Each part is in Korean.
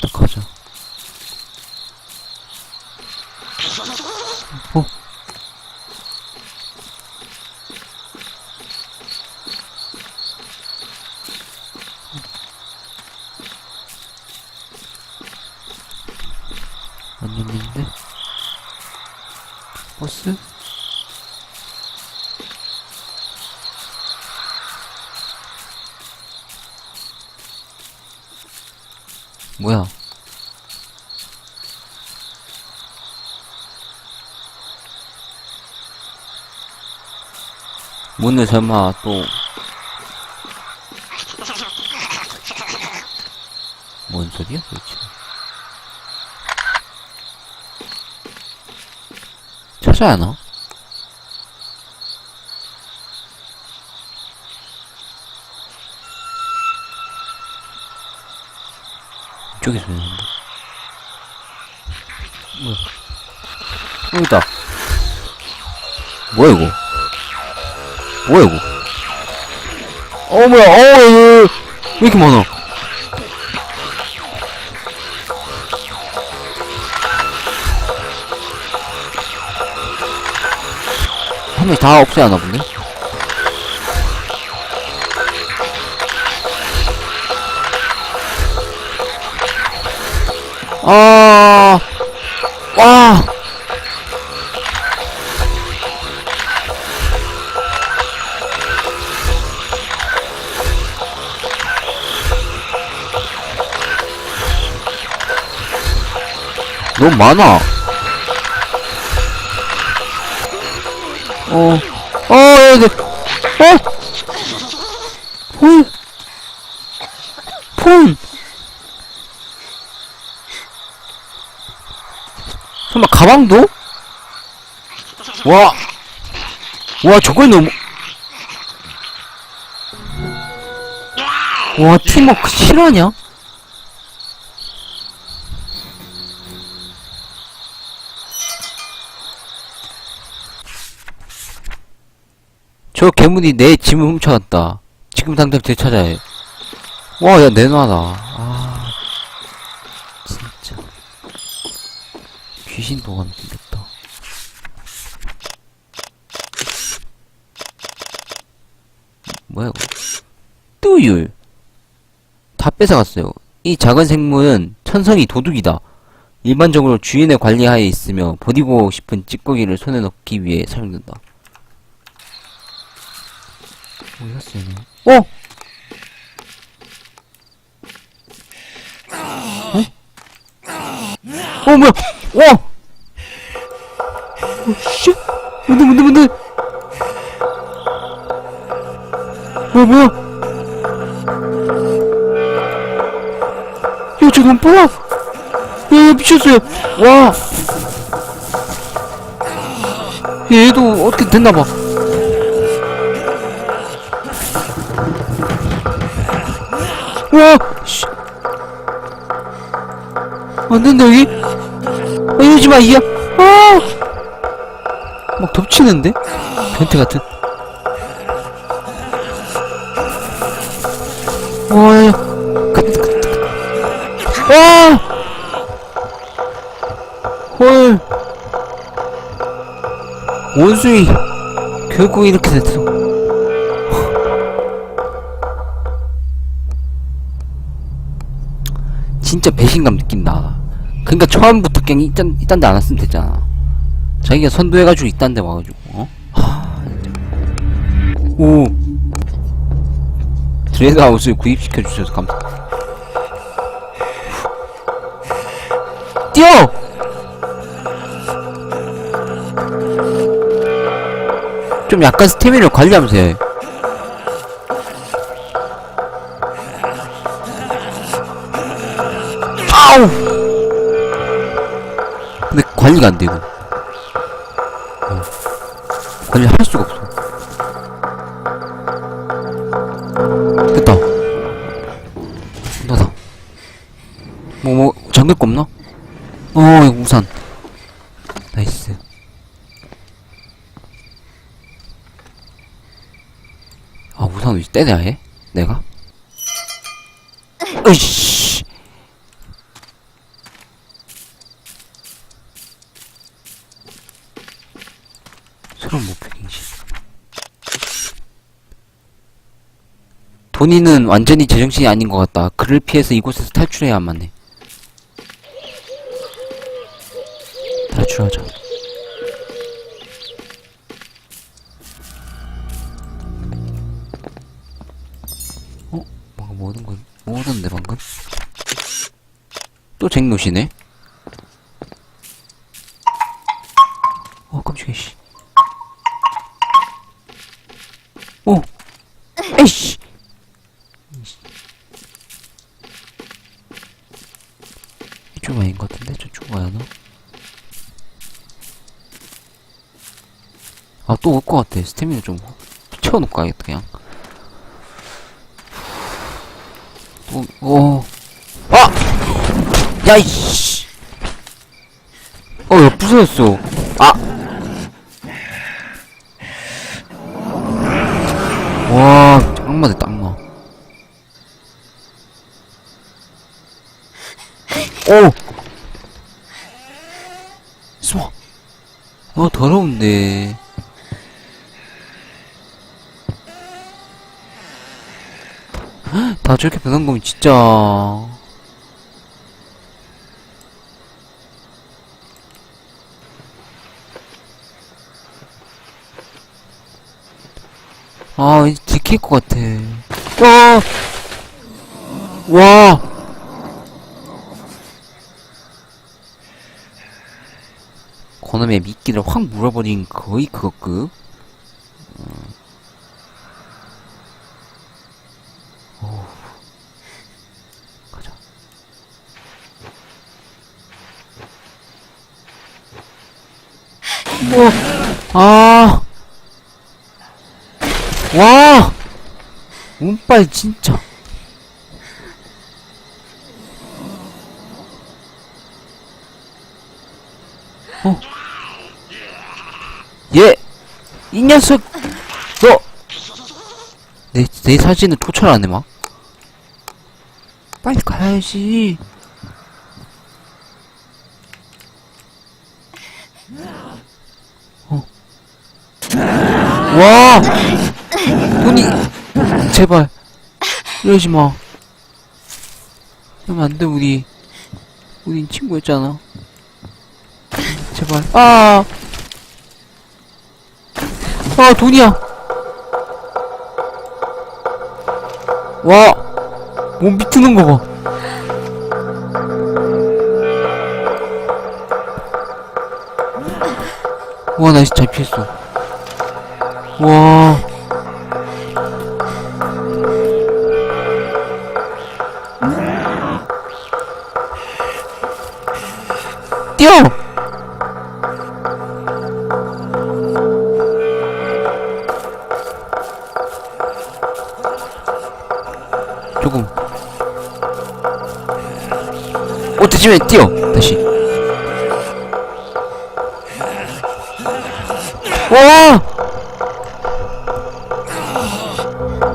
딱 가자. 어? 안 열리는데? 버스? 뭐야? 문을 설마 또 뭔 소리야 도대체? 찾아야 하나? 이쪽에 소리 나는데. 뭐야? 여기 있다. 뭐야 이거 뭐야 이거? 어 뭐야? 어왜 이렇게 많아? 한 명이 다 없애야 하나 본데? 너무 많아. 어, 어, 여기, 어, 폰, 폰. 설마 가방도? 와, 와, 저걸 너무. 와, 팀워크 실화냐? 저 괴물이 내 짐을 훔쳐갔다. 지금 당장 되찾아야 해. 와, 야, 내놔라. 아, 진짜. 귀신 도감 생겼다. 뭐야, 이거? 뚜율. 다 뺏어갔어요. 이 작은 생물은 천성이 도둑이다. 일반적으로 주인의 관리하에 있으며 버리고 싶은 찌꺼기를 손에 넣기 위해 사용된다. 뭐야, 쟤는? 어? 어? 어, 뭐야? 와! 어, 씨! 뭔데, 뭔데, 뭔데? 뭐야, 뭐야? 야, 저건 뭐야? 야, 야, 미쳤어요! 와! 얘도 어떻게 됐나봐. 와! 씨! 안 된다, 여기? 아, 이러지 마, 이야! 아! 막 덮치는데? 변태 같은. 와, 야, 야. 와! 헐. 원숭이. 결국 이렇게 됐어. 진짜 배신감 느낀다. 그니까 처음부터 그냥 이딴, 이딴 데 안 왔으면 됐잖아. 자기가 선도해가지고 이딴 데 와가지고, 어? 하. 오. 드레드하우스를 구입시켜주셔서 감사. 뛰어! 좀 약간 스태미를 관리하면서 해. 관리가 안 돼, 이거. 어. 관리 할 수가 없어. 됐다. 나다. 뭐, 뭐, 잠글 거 없나? 어, 우산. 나이스. 아, 우산을 이제 떼내야 해? 내가? 으이씨. 그런 목표인지. 도니는 완전히 제정신이 아닌 것 같다. 그를 피해서 이곳에서 탈출해야만 해. 탈출하자. 어? 뭔가 모든 건, 뭐던데 방금? 또 쟁노시네? 이쪽 아닌 것 같은데? 저쪽 가야 하나? 아, 또 올 것 같아. 스태미나 좀 채워놓고 가야겠다, 그냥. 또, 오. 아! 야, 이씨! 어, 야, 부서졌어. 아! 와, 악마다, 악마. 오! 숨어! 어, 더러운데. 헉, 다 저렇게 변한 거면 진짜. 아, 왠지 들킬 것 같아. 와! 와! 그놈의 미끼를 확 물어버린 거의 그거급. 어. 가자. 뭐, 아. 와! 운빨 진짜. 어. 얘! 이 녀석! 너! 내, 내 사진을 해, 막. 빨리 가야지. 어. 와! 돈이, 제발. 이러지 마. 이러면 안 돼, 우리. 우린 친구였잖아. 제발. 아! 아, 돈이야! 와! 몸 비트는 거 봐. 와, 나 진짜 잘 피했어. 와. 뛰어! 오, 대지면 뛰어! 다시. 와!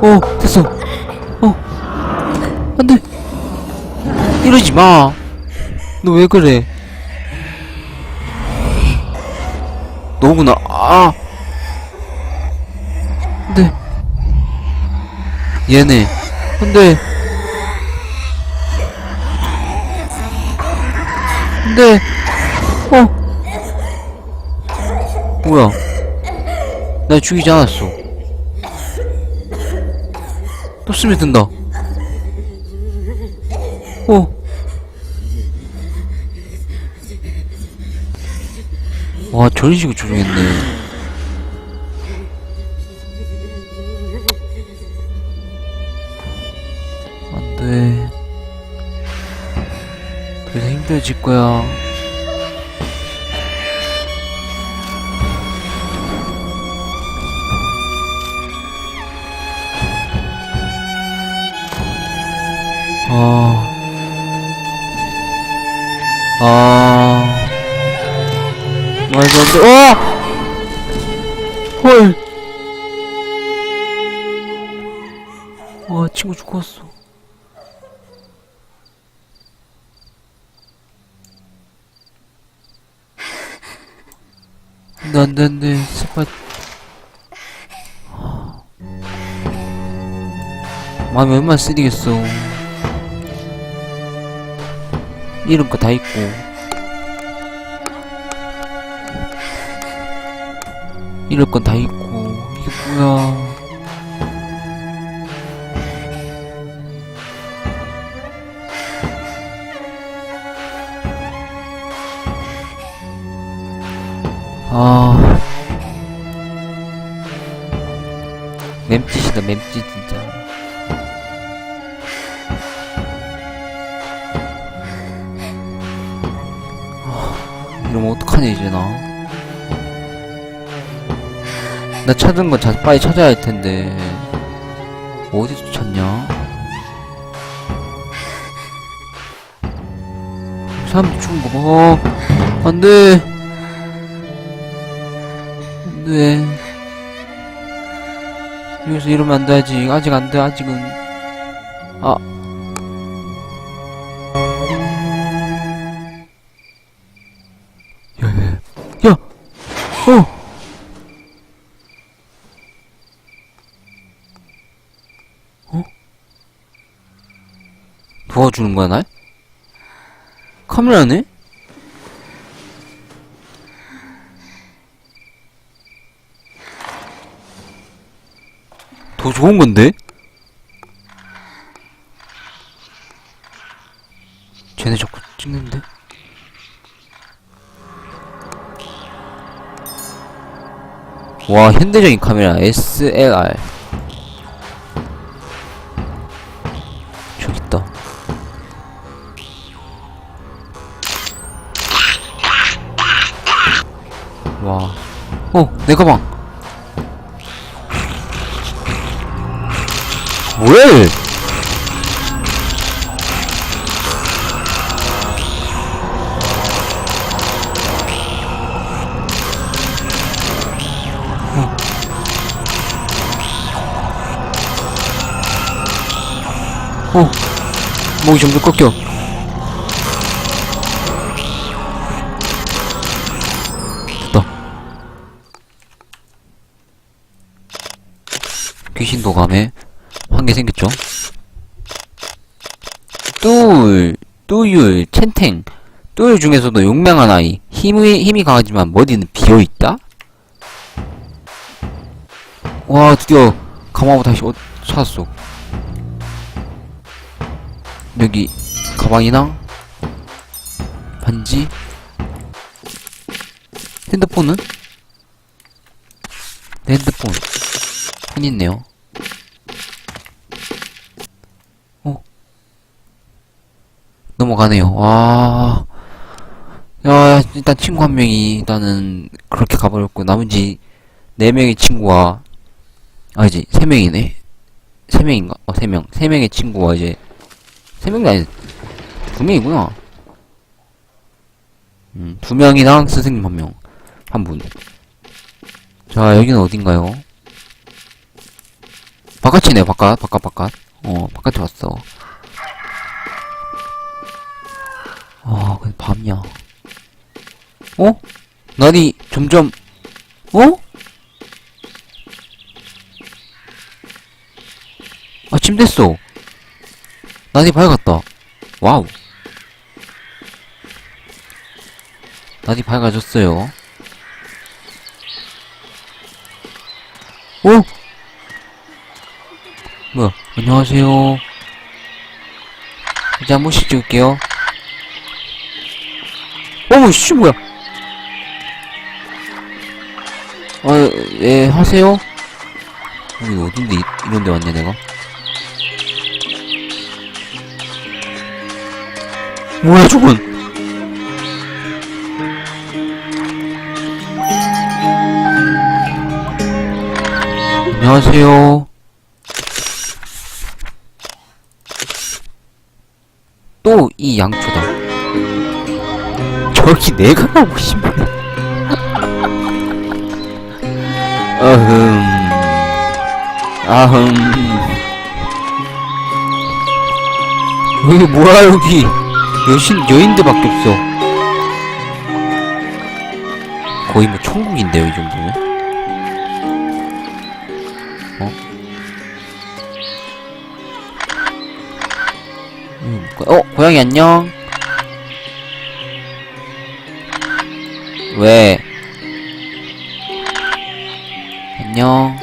어, 됐어. 어. 안 돼. 이러지 마. 너 왜 그래? 너구나. 아. 안 돼. 얘네. 안 돼. 안 돼. 어. 뭐야? 나 죽이지 않았어. 또 스며든다. 어. 와, 저런 식으로 조종했네. 힘들어질 거야. 아. 아. 말도 안 돼. 어! 헐. 와, 친구 죽었어. 안돼 안돼 안돼 스팟. 마음이 얼마나 쓰리겠어. 이런 거 다 있고. 이럴 건 다 있고. 이게 뭐야. 아. 맴짓이다, 맴짓, 진짜. 아, 이러면 어떡하냐, 이제 나. 나 찾은 거 자, 빨리 찾아야 할 텐데. 어디서 찾냐? 사람 죽은 거 봐. 안 돼. 안 돼. 여기서 이러면 안 돼, 아직. 아직 안 돼, 아직은. 아. 야, 야, 야! 어! 어? 도와주는 거야, 날? 카메라네? 더 좋은 건데? 쟤네 자꾸 찍는데? 와, 현대적인 카메라, SLR. 저기 있다. 와. 어, 내 가방. 뭐해? 어. 어. 목이 점점 꺾여. 됐다. 귀신 도 감 개 생겼죠? 뚜울, 뚜율, 첸탱. 뚜율 중에서도 용맹한 아이. 힘이, 힘이 강하지만 머리는 비어있다? 와, 드디어 가마고 다시 어, 찾았어. 여기 가방이랑 반지 핸드폰은? 내 핸드폰 폰 있네요 어 넘어가네요 와 야, 일단 친구 한 명이 일단은 그렇게 가버렸고 나머지 네 명의 친구와 아니지 세 명이네 세 명인가? 어 세 명. 세 명의 친구와 이제 세 명이 아니 두 명이구나. 음, 두 명이랑 스승님 한 명. 한 분. 자, 여기는 어딘가요? 바깥이네, 바깥, 바깥, 바깥. 어, 바깥에 왔어. 아, 근데 밤이야. 어? 날이 점점, 어? 아침 됐어. 날이 밝았다. 와우. 날이 밝아졌어요. 오! 뭐야, 안녕하세요. 이제 한 번씩 찍을게요. 어머, 씨, 뭐야. 어, 예, 하세요? 여기 어딘데, 이- 이런데 왔냐, 내가? 뭐야 저건 안녕하세요 또 이 양초다 저기 내가 가고 싶네 어흠 아흠 여기 뭐야 여기 여신 여인들밖에 없어. 거의 뭐 천국인데요, 이 정도면? 어? 어, 고양이 안녕? 왜? 안녕?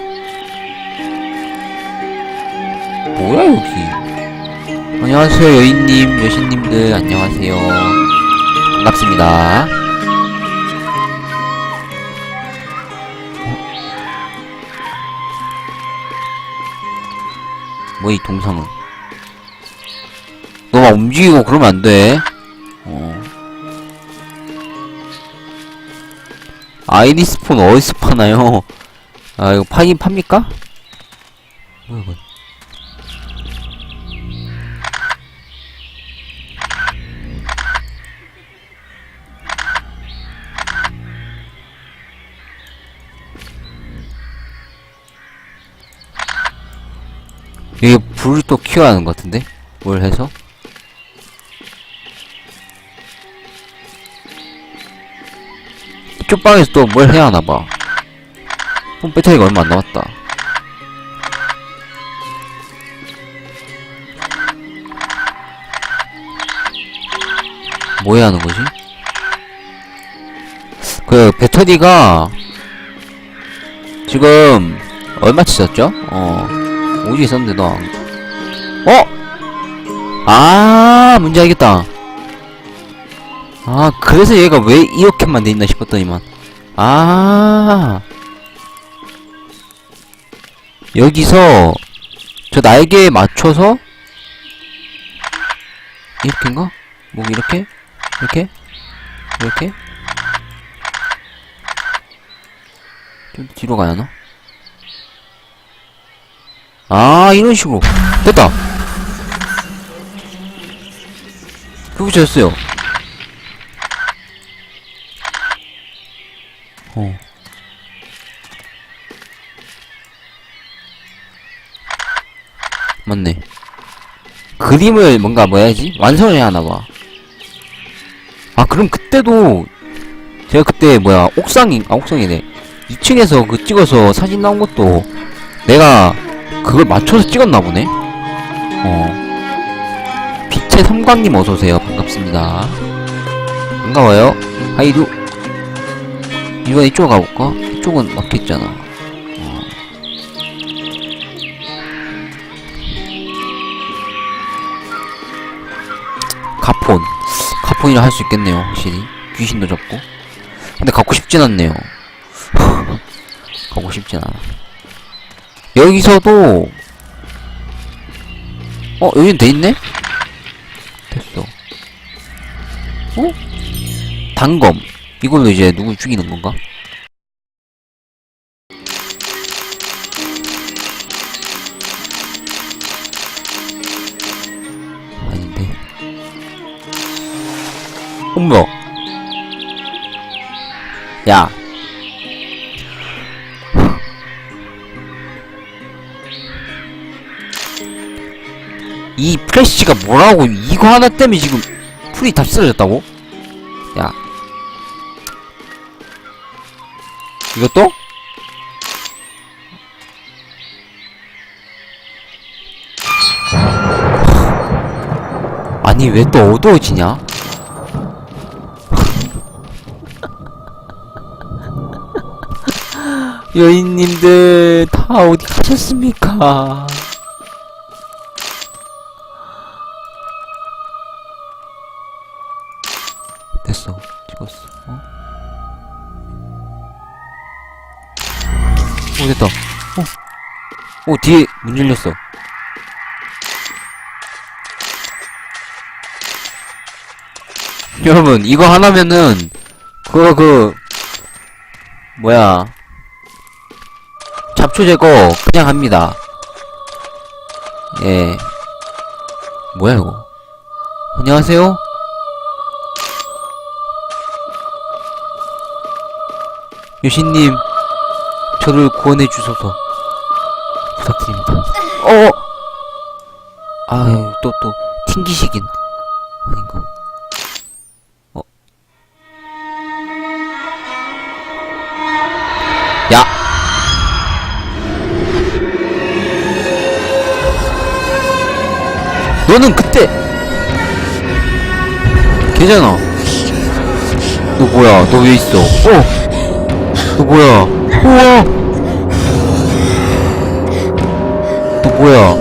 뭐야, 여기? 안녕하세요, 여인님, 여신님들, 안녕하세요. 반갑습니다. 뭐이 동상은? 너막 움직이고 그러면 안 돼. 아이리스폰 어디서 파나요? 아, 이거 파긴 팝니까? 뭐야, 이건. 이게 불을 또 키워야 하는 것 같은데? 뭘 해서? 이쪽 방에서 또 뭘 해야 하나봐. 폰 배터리가 얼마 안 남았다. 뭐 해야 하는 거지? 그, 배터리가, 지금, 얼마치 썼죠? 어, 오지 너, 안- 어? 아, 문제 알겠다. 아, 그래서 얘가 왜 이렇게만 돼 있나 싶었더니만. 아. 여기서, 저 날개에 맞춰서, 이렇게인가? 뭐, 이렇게? 이렇게? 이렇게? 좀 뒤로 가야 하나? 아, 이런 식으로. 됐다! 그거 졌어요. 어. 맞네. 그림을 뭔가 뭐 해야지? 완성을 해야 하나봐. 아, 그럼 그때도, 제가 그때 뭐야, 옥상이, 아, 옥상이네. 2층에서 그 찍어서 사진 나온 것도 내가 그걸 맞춰서 찍었나 보네? 어. 빛의 섬광님 어서오세요. 반갑습니다. 반가워요. 하이루. 이번 이쪽 가볼까? 이쪽은 막혀있잖아. 어. 가폰. 가폰이라 할 수 있겠네요, 확실히. 귀신도 잡고. 근데 갖고 싶진 않네요. 갖고 싶진 않아. 여기서도, 어, 여긴 돼있네? 됐어. 어? 단검. 이걸로 이제 누구 죽이는 건가? 아닌데. 어머. 야. 이 플래시가 뭐라고 이거 하나 때문에 지금 풀이 다 쓰러졌다고? 이것도? 아니 왜 또 어두워지냐? 여인님들 다 어디 가셨습니까? 오, 오 뒤에 문 열렸어. 여러분 이거 하나면은 그거 그 뭐야? 잡초 제거 그냥 합니다. 예. 뭐야 이거? 안녕하세요? 여신님 저를 구원해 주소서 부탁드립니다 어 아유 또 또 튕기시긴 아닌가 어 야! 너는 그때 되잖아. 너 뭐야? 너 왜 있어? 어! 너 뭐야? 우와! 뭐야?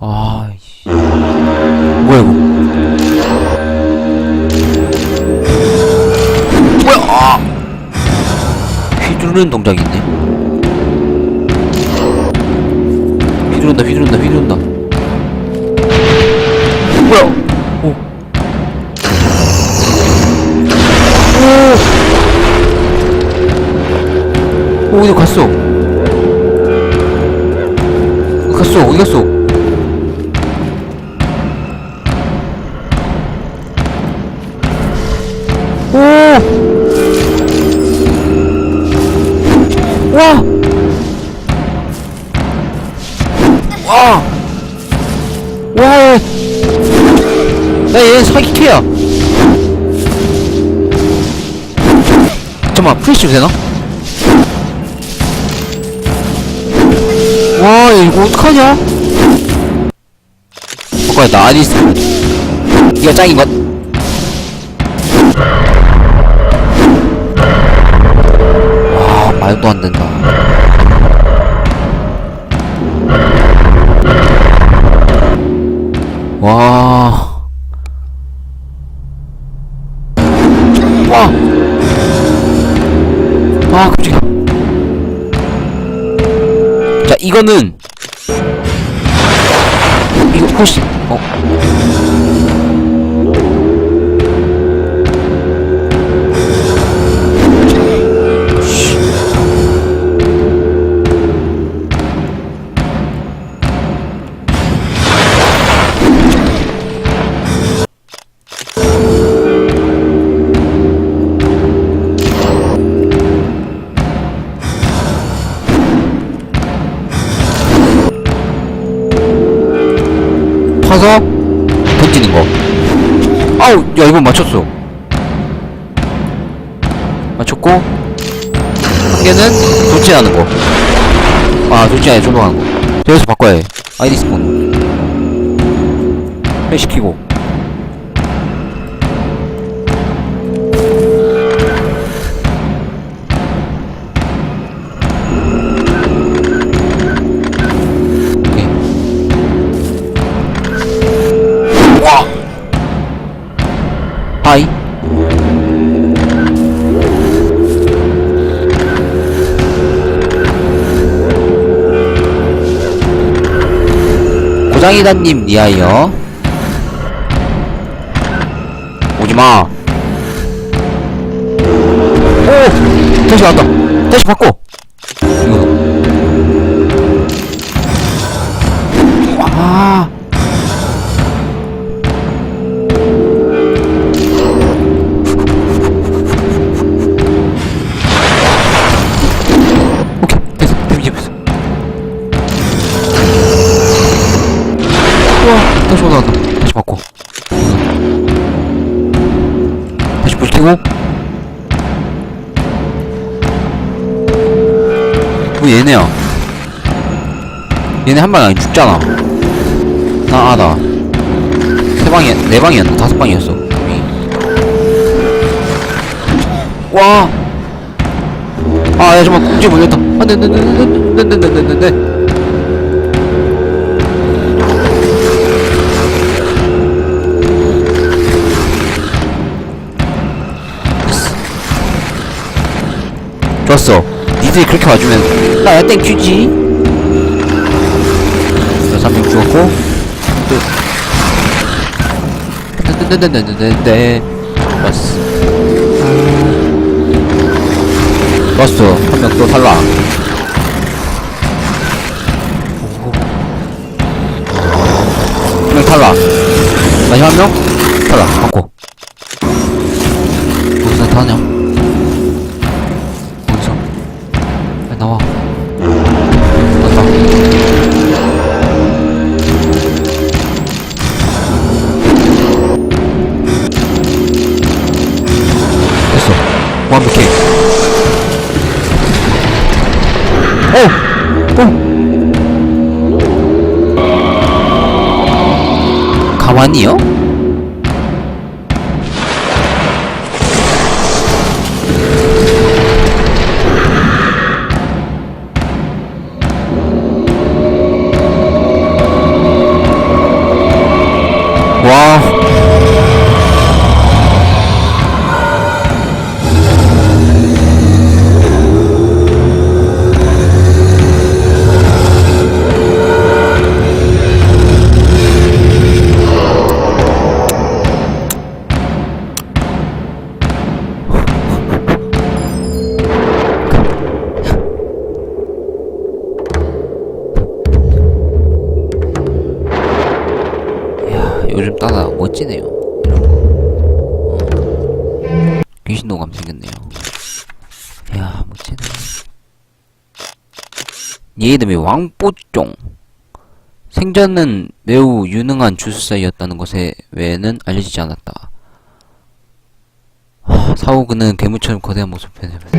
아, 씨. 뭐야, 이거? 뭐야? 아! 휘두르는 동작이 있네. 휘두른다, 휘두른다, 휘두른다. 뭐야? 오. 오! 오, 어디 갔어? 갔어? 어디 갔어? 프레쉬도 되나? 이거 어떡하냐? 잠깐만, 나 아리스. 니가 짱인 것? 와, 말도 안 된다. 와. 와. 아, 깜짝이야. 자, 이거는 던지는 거. 아우, 야 이번 맞췄어. 맞췄고 한 개는 도치하는 거. 아, 도치 아니 조종하는 거. 여기서 바꿔야 해. 아이디 스폰. 회시키고. 고장이다님 니하여 오지마. 오! 다시 나왔다. 다시 바꿔 뭐 얘네야. 얘네 한 방에 죽잖아. 나 알아 세 방이 네 방이었나? 다섯 방이었어. 와! 아, 야, 잠깐, 국제 몰렸다. 안 돼, 안 돼, 안 돼, 안 돼, 안 돼, 안 돼, 좋았어. 니들이 그렇게 와주면 나야 땡큐지. 자, 3명 죽었고. 네. 좋았어. 좋았어. 한 명 또 탈락. 한명 탈락. 다시 한 명? 탈락. 바꿔. 어디서 타냐? 이름이 왕뽀쫑. 생전은 매우 유능한 주술사이었다는 것에 외에는 알려지지 않았다. 하, 사후 그는 괴물처럼 거대한 모습을 변했습니다.